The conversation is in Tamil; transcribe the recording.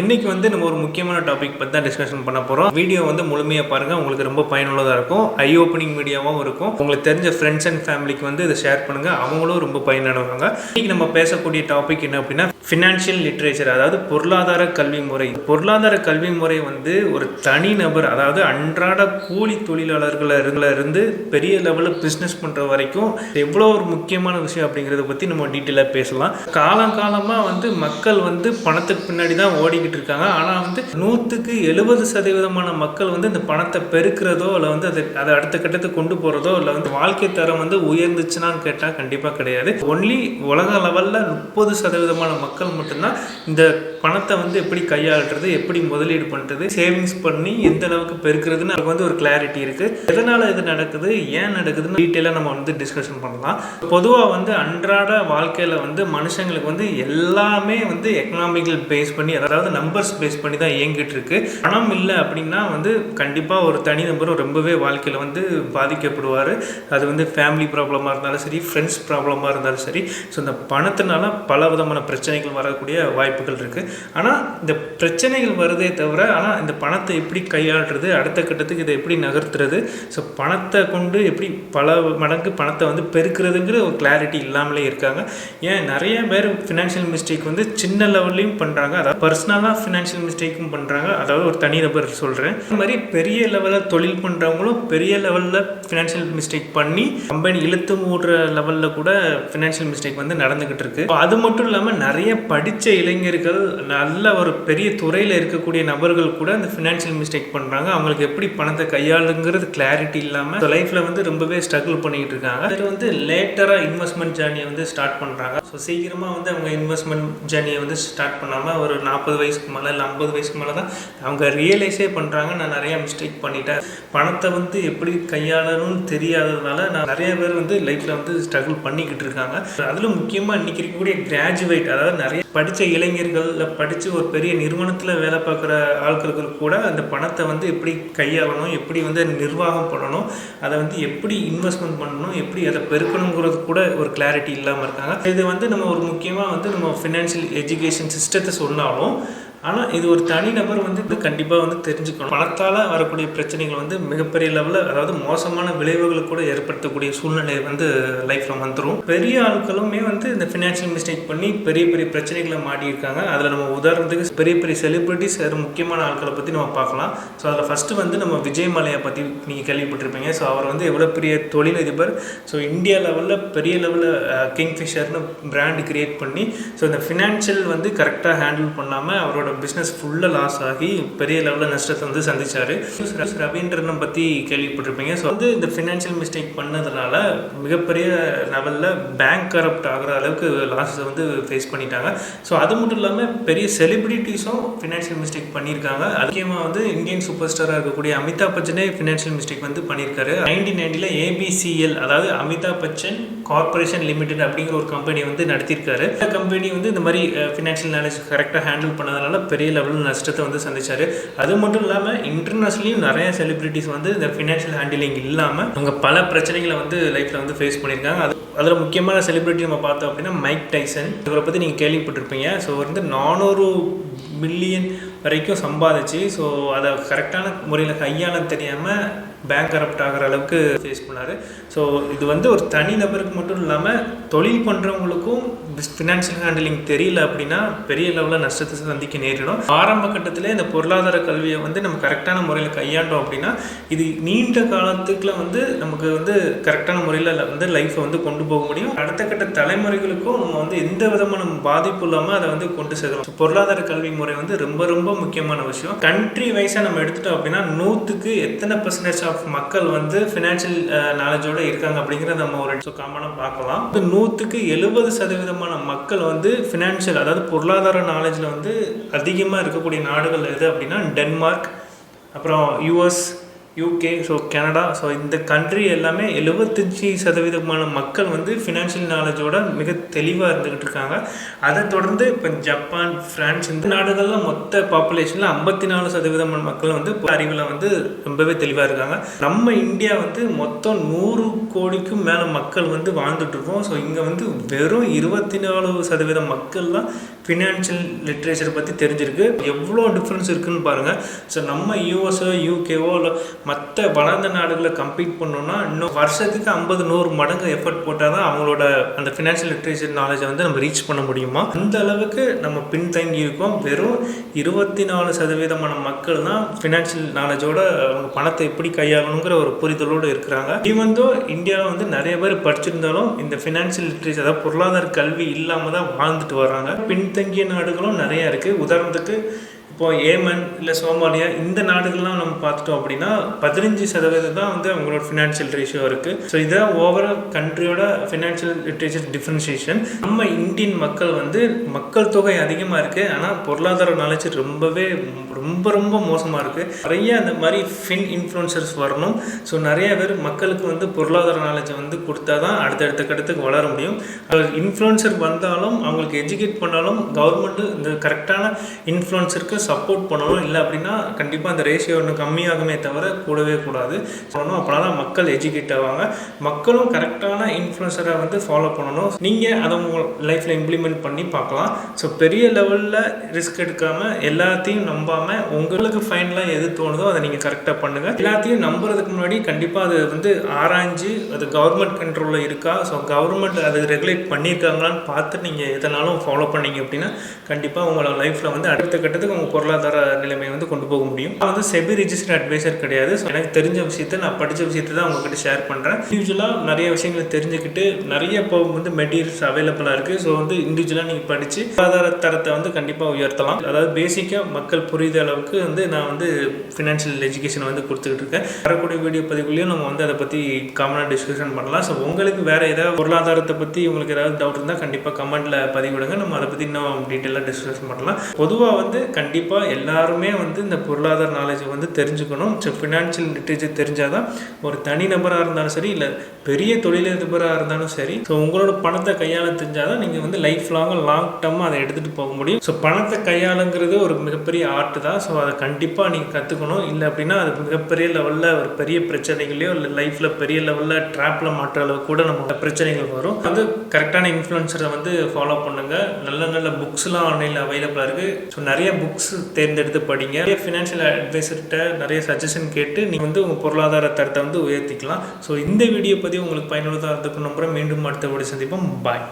இன்னைக்கு வந்து நம்ம ஒரு முக்கியமான டாபிக் பற்றி தான் டிஸ்கஷன் பண்ண போகிறோம் வீடியோ வந்து முழுமையாக பாருங்கள் உங்களுக்கு ரொம்ப பயனுள்ளதாக இருக்கும். ஐ ஓப்பனிங் மீடியாவும் இருக்கும். உங்களுக்கு தெரிஞ்ச ஃப்ரெண்ட்ஸ் அண்ட் ஃபேமிலிக்கு வந்து இதை ஷேர் பண்ணுங்கள் அவங்களும் ரொம்ப பயனடைவாங்க. இன்னைக்கு நம்ம பேசக்கூடிய டாபிக் என்ன அப்படின்னா ஃபினான்ஷியல் லிட்ரேச்சர் அதாவது பொருளாதார கல்வி முறை. பொருளாதார கல்வி முறை வந்து ஒரு தனி நபர் அதாவது அன்றாட கூலி தொழிலாளர்கள இருந்து- பெரிய லெவலில் பிஸ்னஸ் பண்ணுற வரைக்கும் எவ்வளோ ஒரு முக்கியமான விஷயம் அப்படிங்கிறத பற்றி நம்ம டீட்டெயிலாக பேசலாம். காலங்காலமாக வந்து மக்கள் வந்து பணத்துக்கு பின்னாடி தான் ஓடி ஓடிக்கிட்டு இருக்காங்க. ஆனால் வந்து நூற்றுக்கு எழுபது சதவீதமான மக்கள் வந்து இந்த பணத்தை பெருக்கிறதோ இல்லை வந்து அதை அதை அடுத்த கட்டத்துக்கு கொண்டு போகிறதோ இல்லை வந்து வாழ்க்கை தரம் வந்து உயர்ந்துச்சுன்னான்னு கேட்டால் கண்டிப்பாக கிடையாது. ஒன்லி உலக லெவலில் முப்பது சதவீதமான மக்கள் மட்டும்தான் இந்த பணத்தை வந்து எப்படி கையாளுறது எப்படி முதலீடு பண்ணுறது சேவிங்ஸ் பண்ணி எந்த அளவுக்கு பெருக்கிறதுன்னு அதுக்கு வந்து ஒரு கிளாரிட்டி இருக்குது எதனால் இது நடக்குது ஏன் நடக்குதுன்னு டீட்டெயிலாக நம்ம வந்து டிஸ்கஷன் பண்ணலாம். பொதுவாக வந்து அன்றாட வாழ்க்கையில் வந்து மனுஷங்களுக்கு வந்து எல்லாமே வந்து எக்கனாமிக்கல் பேஸ் பண்ணி அதாவது நம்பர்ஸ் பேஸ் பண்ணி தான் இயங்கிட்டு இருக்கு பணம் இல்லை அப்படின்னா வந்து கண்டிப்பாக ஒரு தனிநபரும் ரொம்பவே வாழ்க்கையில் வந்து பாதிக்கப்படுவார். அது வந்து ஃபேமிலி ப்ராப்ளமாக இருந்தாலும் சரி ஃப்ரெண்ட்ஸ் ப்ராப்ளமாக இருந்தாலும் சரி. ஸோ இந்த பணத்தினால பல விதமான பிரச்சனைகள் வரக்கூடிய வாய்ப்புகள் இருக்குது ஆனால் இந்த பிரச்சனைகள் வருதே தவிர ஆனால் இந்த பணத்தை எப்படி கையாளுறது அடுத்த கட்டத்துக்கு இதை எப்படி நகர்த்துறது? ஸோ பணத்தை கொண்டு எப்படி பல மடங்கு பணத்தை வந்து பெருக்கிறதுங்கிற ஒரு கிளாரிட்டி இல்லாமலே இருக்காங்க. ஏன் நிறைய பேர் ஃபினான்ஷியல் மிஸ்டேக் வந்து சின்ன லெவல்லையும் பண்ணுறாங்க அதாவது பர்சனலாக ஃபினான்ஷியல் மிஸ்டேக்கும் பண்ணுறாங்க அதாவது ஒரு தனிநபர் சொல்கிறேன் அது மாதிரி பெரிய லெவலில் தொழில் பண்ணுறவங்களும் பெரிய லெவலில் ஃபினான்ஷியல் மிஸ்டேக் பண்ணி கம்பெனி இழுத்து மூடுற லெவலில் கூட ஃபினான்ஷியல் மிஸ்டேக் வந்து நடந்துக்கிட்டு இருக்கு. அது மட்டும் இல்லாமல் நிறைய படித்த இளைஞர்கள் நல்ல ஒரு பெரிய துறையில் இருக்கக்கூடிய நபர்கள் கூட அந்த ஃபினான்ஷியல் மிஸ்டேக் பண்ணுறாங்க அவங்களுக்கு எப்படி பணத்தை கையாளுங்கிறது கிளாரிட்டி இல்லாமல் லைஃப்பில் வந்து ரொம்பவே ஸ்ட்ரகிள் பண்ணிக்கிட்டு இருக்காங்க. அது வந்து லேட்டராக இன்வெஸ்ட்மெண்ட் ஜேர்னியை வந்து ஸ்டார்ட் பண்ணுறாங்க ஸோ சீக்கிரமாக வந்து அவங்க இன்வெஸ்ட்மெண்ட் ஜேர்னியை வந்து ஸ்டார்ட் பண்ணாமல் ஒரு நாற்பது வயசுக்கு மேலே இல்லை ஐம்பது வயசுக்கு மேலே தான் அவங்க ரியலைஸே பண்ணுறாங்க நான் நிறையா மிஸ்டேக் பண்ணிட்டேன். பணத்தை வந்து எப்படி கையாளணும்னு தெரியாததுனால நான் நிறைய பேர் வந்து லைஃப்பில் வந்து ஸ்ட்ரகிள் பண்ணிக்கிட்டு இருக்காங்க. அதிலும் முக்கியமாக இன்றைக்கி இருக்கக்கூடிய கிராஜுவேட் அதாவது நிறைய படித்த இளைஞர்கள் இல்லை படித்து ஒரு பெரிய நிறுவனத்தில் வேலை பார்க்குற ஆட்களுக்கு கூட அந்த பணத்தை வந்து எப்படி கையாளணும் எப்படி வந்து நிர்வாகம் பண்ணணும் அதை வந்து எப்படி இன்வெஸ்ட்மெண்ட் பண்ணணும் எப்படி அதை பெருக்கணுங்கிறது கூட ஒரு கிளாரிட்டி இல்லாமல் இருக்காங்க. இது வந்து நம்ம ஒரு முக்கியமாக வந்து நம்ம ஃபினான்ஷியல் எஜுகேஷன் சிஸ்டத்தை சொன்னாலும் ஆனால் இது ஒரு தனிநபர் வந்து இது கண்டிப்பாக வந்து தெரிஞ்சுக்கணும். பணத்தால் வரக்கூடிய பிரச்சனைகள் வந்து மிகப்பெரிய லெவலில் அதாவது மோசமான விளைவுகளை கூட ஏற்படுத்தக்கூடிய சூழ்நிலை வந்து லைஃப்பில் வந்துடும் பெரிய ஆட்களுமே வந்து இந்த ஃபினான்ஷியல் மிஸ்டேக் பண்ணி பெரிய பெரிய பிரச்சனைகளை மாட்டியிருக்காங்க. அதில் நம்ம உதாரணத்துக்கு பெரிய பெரிய செலிப்ரிட்டிஸ் வேறு முக்கியமான ஆட்களை பற்றி நம்ம பார்க்கலாம். ஸோ அதில் ஃபஸ்ட்டு வந்து நம்ம விஜய் மலையை பற்றி நீங்கள் கேள்விப்பட்டிருப்பீங்க. ஸோ அவர் வந்து எவ்வளோ பெரிய தொழிலதிபர். ஸோ இந்தியா லெவலில் பெரிய லெவலில் கிங்ஃபிஷர்னு பிராண்ட் கிரியேட் பண்ணி ஸோ இந்த ஃபினான்ஷியல் வந்து கரெக்டாக ஹேண்டில் பண்ணாமல் அவரோட பிஸ்னஸ் ஃபுல்லாக லாஸ் ஆகி பெரிய லெவலில் நஷ்டத்தை வந்து சந்திச்சார். ரவீந்திரனை பற்றி கேள்விப்பட்டிருப்பீங்க. ஸோ வந்து இந்த ஃபினான்ஷியல் மிஸ்டேக் பண்ணதுனால மிகப்பெரிய லெவலில் பேங்க் கரப்ட் ஆகிற அளவுக்கு லாஸை வந்து ஃபேஸ் பண்ணிட்டாங்க. ஸோ அது மட்டும் இல்லாமல் பெரிய செலிபிரிட்டிஸும் ஃபினான்ஷியல் மிஸ்டேக் பண்ணியிருக்காங்க. அது முக்கியமாக வந்து இந்தியன் சூப்பர் ஸ்டாராக இருக்கக்கூடிய அமிதாப் பச்சனே ஃபினான்ஷியல் மிஸ்டேக் வந்து பண்ணியிருக்காரு. நைன்டீன் நைன்டியில் ஏபிசிஎல் அதாவது அமிதாப் பச்சன் கார்பரேஷன் லிமிடெட் அப்படிங்கிற ஒரு கம்பெனி வந்து நடத்தியிருக்காரு. இந்த கம்பெனி வந்து இந்த மாதிரி ஃபினான்ஷியல் நாலேஜ் கரெக்டாக ஹேண்டில் பண்ணதுனால பெரிய லெவலில் நஷ்டத்தை வந்து சந்திச்சார். அது மட்டும் இல்லாமல் இன்டர்நேஷ்னலையும் நிறைய செலிபிரிட்டிஸ் வந்து இந்த ஃபினான்ஷியல் ஹேண்டிலிங் இல்லாமல் அவங்க பல பிரச்சனைகளை வந்து லைஃப்பில் வந்து ஃபேஸ் பண்ணியிருக்காங்க. அது அதில் முக்கியமான செலிபிரிட்டி நம்ம பார்த்தோம் அப்படின்னா மைக் டைசன். இவரை பற்றி நீங்கள் கேள்விப்பட்டிருப்பீங்க. ஸோ வந்து நானூறு மில்லியன் வரைக்கும் சம்பாதிச்சு ஸோ அதை கரெக்டான முறையில் கையாள தெரியாமல் பேங்க் கரப்ட் ஆகிற அளவுக்கு ஃபேஸ் பண்ணார். ஸோ இது வந்து ஒரு தனி நபருக்கு மட்டும் இல்லாமல் தொழில் பண்ணுறவங்களுக்கும் ஃபினான்ஷியல் ஹேண்டிலிங் தெரியல அப்படின்னா பெரிய லெவலில் நஷ்டத்தை சந்திக்க நேரிடும். ஆரம்ப கட்டத்திலே இந்த பொருளாதார கல்வியை வந்து நம்ம கரெக்டான முறையில் கையாண்டோம் அப்படின்னா இது நீண்ட காலத்துக்குள்ள வந்து நமக்கு வந்து கரெக்டான முறையில் வந்து லைஃப்பை வந்து கொண்டு போக முடியும். அடுத்த கட்ட தலைமுறைகளுக்கும் நம்ம வந்து எந்த விதமான பாதிப்பு இல்லாமல் அதை வந்து கொண்டு செல்லணும். பொருளாதார கல்வி முறை வந்து ரொம்ப ரொம்ப முக்கியமான விஷயம். கண்ட்ரி வைஸாக நம்ம எடுத்துட்டோம் அப்படின்னா நூற்றுக்கு எத்தனை பர்சன்டேஜ் ஆஃப் மக்கள் வந்து ஃபினான்ஷியல் நாலேஜோடு இருக்காங்க அப்படிங்கிறத நம்ம ஒரு ஸோ காமனாக பார்க்கலாம். இந்த நூற்றுக்கு எழுபது சதவீதமான மக்கள் வந்து ஃபினான்ஷியல் அதாவது பொருளாதார நாலேஜில் வந்து அதிகமாக இருக்கக்கூடிய நாடுகள் எது அப்படின்னா டென்மார்க் அப்புறம் US UK so Canada so இந்த கண்ட்ரி எல்லாமே எழுபத்தஞ்சி சதவீதமான மக்கள் வந்து ஃபினான்ஷியல் நாலேஜோட மிக தெளிவாக இருந்துக்கிட்டு இருக்காங்க. அதை தொடர்ந்து இப்போ ஜப்பான் ஃப்ரான்ஸ் இந்த நாடுகளில் மொத்த பாப்புலேஷனில் ஐம்பத்தி நாலு சதவீதமான மக்கள் வந்து அறிவில் வந்து ரொம்பவே தெளிவாக இருக்காங்க. நம்ம இந்தியா வந்து மொத்தம் நூறு கோடிக்கும் மேலே மக்கள் வந்து வாழ்ந்துட்டுருக்கோம் ஸோ இங்கே வந்து வெறும் இருபத்தி நாலு சதவீதம் மக்கள் தான் ஃபினான்ஷியல் லிட்ரேச்சர் பற்றி தெரிஞ்சிருக்கு. எவ்வளோ டிஃப்ரென்ஸ் இருக்குதுன்னு பாருங்கள் ஸோ நம்ம யூஎஸ்ஓ யூகேவோ இல்லை மற்ற வளர்ந்த நாடுகளை கம்பீட் பண்ணோம்னா இன்னும் வருஷத்துக்கு ஐம்பது நூறு மடங்கு எஃபர்ட் போட்டால் தான் அவங்களோட அந்த ஃபினான்ஷியல் லிட்ரேச்சர் நாலேஜை வந்து நம்ம ரீச் பண்ண முடியுமா? அந்த அளவுக்கு நம்ம பின்தங்கி இருக்கோம். வெறும் இருபத்தி நாலு சதவீதமான மக்கள் தான் ஃபினான்ஷியல் நாலேஜோட அவங்க பணத்தை எப்படி கையாளணுங்கிற ஒரு புரிதலோடு இருக்கிறாங்க. ஈவந்தோ இந்தியாவில் வந்து நிறைய பேர் படிச்சிருந்தாலும் இந்த ஃபினான்ஷியல் லிட்ரேச்சர் அதாவது பொருளாதார கல்வி இல்லாமல் தான் வாழ்ந்துட்டு வராங்க. பின் பின்தங்கிய நாடுகளும் நிறைய இருக்குது உதாரணத்துக்கு இப்போ ஏமன் இல்லை சோமாலியா இந்த நாடுகள்லாம் நம்ம பார்த்துட்டோம் அப்படின்னா பதினஞ்சு சதவீதம் தான் வந்து அவங்களோட ஃபினான்ஷியல் ரேஷியோ இருக்குது ஸோ இதான் ஓவரால் கண்ட்ரியோட ஃபினான்ஷியல் லிட்ரேச்சர் டிஃப்ரென்ஷியேஷன் நம்ம இந்தியன் மக்கள் வந்து மக்கள் தொகை அதிகமாக இருக்குது ஆனால் பொருளாதார நாலேஜ் ரொம்பவே ரொம்ப ரொம்ப மோசமாக இருக்குது நிறைய அந்த மாதிரி ஃபின் இன்ஃப்ளூன்சர்ஸ் வரணும். ஸோ நிறைய பேர் மக்களுக்கு வந்து பொருளாதார நாலேஜை வந்து கொடுத்தா தான் அடுத்தடுத்த கட்டத்துக்கு வளர முடியும். இன்ஃப்ளூன்சர் வந்தாலும் அவங்களுக்கு எஜுகேட் பண்ணாலும் கவர்மெண்ட்டு இந்த கரெக்டான இன்ஃப்ளூன்சருக்கு சப்போர்ட் பண்ணணும் இல்லை அப்படின்னா கண்டிப்பாக அந்த ரேஷியோ ஒன்று கம்மியாகுமே தவிர கூடவே கூடாது. சொல்லணும் அப்படின்னா தான் மக்கள் எஜுகேட் ஆவாங்க. மக்களும் கரெக்டான இன்ஃப்ளூன்சரை வந்து ஃபாலோ பண்ணணும். நீங்கள் அதை உங்கள் லைஃப்பில் இம்ப்ளிமெண்ட் பண்ணி பார்க்கலாம். ஸோ பெரிய லெவலில் ரிஸ்க் எடுக்காமல் எல்லாத்தையும் நம்பாமல் உங்களுக்கு ஃபைனலாக எது தோணுதோ அதை நீங்கள் கரெக்டாக பண்ணுங்கள் எல்லாத்தையும் நம்புறதுக்கு முன்னாடி கண்டிப்பாக அது வந்து ஆராய்ஞ்சு அது கவர்மெண்ட் கண்ட்ரோலில் இருக்கா? ஸோ கவர்மெண்ட் அது ரெகுலேட் பண்ணியிருக்காங்களான்னு பார்த்து நீங்கள் எதனாலும் ஃபாலோ பண்ணீங்க அப்படின்னா கண்டிப்பாக உங்களோட லைஃப்பில் வந்து அடுத்த கட்டத்துக்கு உங்கள் பொருளாதார நிலைமையை வந்து கொண்டு போக முடியும். நான் வந்து செபி ரிஜிஸ்டர் அட்வைசர் கிடையாது. ஸோ எனக்கு தெரிஞ்ச விஷயத்தை நான் படித்த விஷயத்தை தான் உங்ககிட்ட ஷேர் பண்ணுறேன் இண்டிவிஜுவலாக நிறைய விஷயங்களை தெரிஞ்சுக்கிட்டு நிறைய இப்போ வந்து மெட்டீரியல்ஸ் அவைலபிளாக இருக்குது ஸோ வந்து இண்டிவிஜுவலாக நீங்கள் படித்து பொருளாதார தரத்தை வந்து கண்டிப்பாக உயர்த்தலாம். அதாவது பேசிக்காக மக்கள் புரியுத அளவுக்கு வந்து நான் வந்து ஃபினான்ஷியல் எஜுகேஷன் வந்து கொடுத்துக்கிட்டு இருக்கேன். வரக்கூடிய வீடியோ பதிவுலையும் நம்ம வந்து அதை பற்றி காமனாக டிஸ்கஷன் பண்ணலாம். ஸோ உங்களுக்கு வேறு ஏதாவது பொருளாதாரத்தை பற்றி உங்களுக்கு ஏதாவது டவுட் இருந்தால் கண்டிப்பாக கமெண்ட்டில் பதிவிடுங்க. நம்ம அதை பற்றி இன்னும் டீட்டெயிலாக டிஸ்கஷன் பண்ணலாம். பொதுவாக வந்து கண்டிப்பாக கண்டிப்பாக எல்லாருமே வந்து இந்த பொருளாதார நாலேஜை வந்து தெரிஞ்சுக்கணும். ஸோ ஃபினான்ஷியல் லிட்ரேச்சர் தெரிஞ்சால் தான் ஒரு தனிநபராக இருந்தாலும் சரி இல்லை பெரிய தொழிலதிபராக இருந்தாலும் சரி ஸோ உங்களோட பணத்தை கையாள தெரிஞ்சால் தான் நீங்கள் வந்து லைஃப் லாங்காக லாங் டர்மாக அதை எடுத்துகிட்டு போக முடியும். ஸோ பணத்தை கையாளுங்கிறது ஒரு மிகப்பெரிய ஆர்ட் தான். ஸோ அதை கண்டிப்பாக நீங்கள் கற்றுக்கணும் இல்லை அப்படின்னா அது மிகப்பெரிய லெவலில் ஒரு பெரிய பிரச்சனைகளையோ இல்லை லைஃப்பில் பெரிய லெவலில் ட்ராப்பில் மாற்ற அளவுக்கு கூட நம்ம பிரச்சனைகள் வரும். வந்து கரெக்டான இன்ஃப்ளூன்சரை வந்து ஃபாலோ பண்ணுங்கள் நல்ல நல்ல புக்ஸ்லாம் ஆன்லைனில் அவைலபிளாக இருக்குது ஸோ நிறைய புக்ஸ் தேர்ந்தெடுத்து படிங்க. நிறைய ஃபினான்ஷியல் அட்வைசர்கிட்ட நிறைய சஜஷன் கேட்டு நீங்கள் வந்து உங்கள் பொருளாதார தரத்தை வந்து உயர்த்திக்கலாம். ஸோ இந்த வீடியோ பற்றி உங்களுக்கு பயனுள்ளதாக இருந்துக்கும் நம்புகிறேன் மீண்டும் அடுத்த வீடியோ சந்திப்போம். பாய்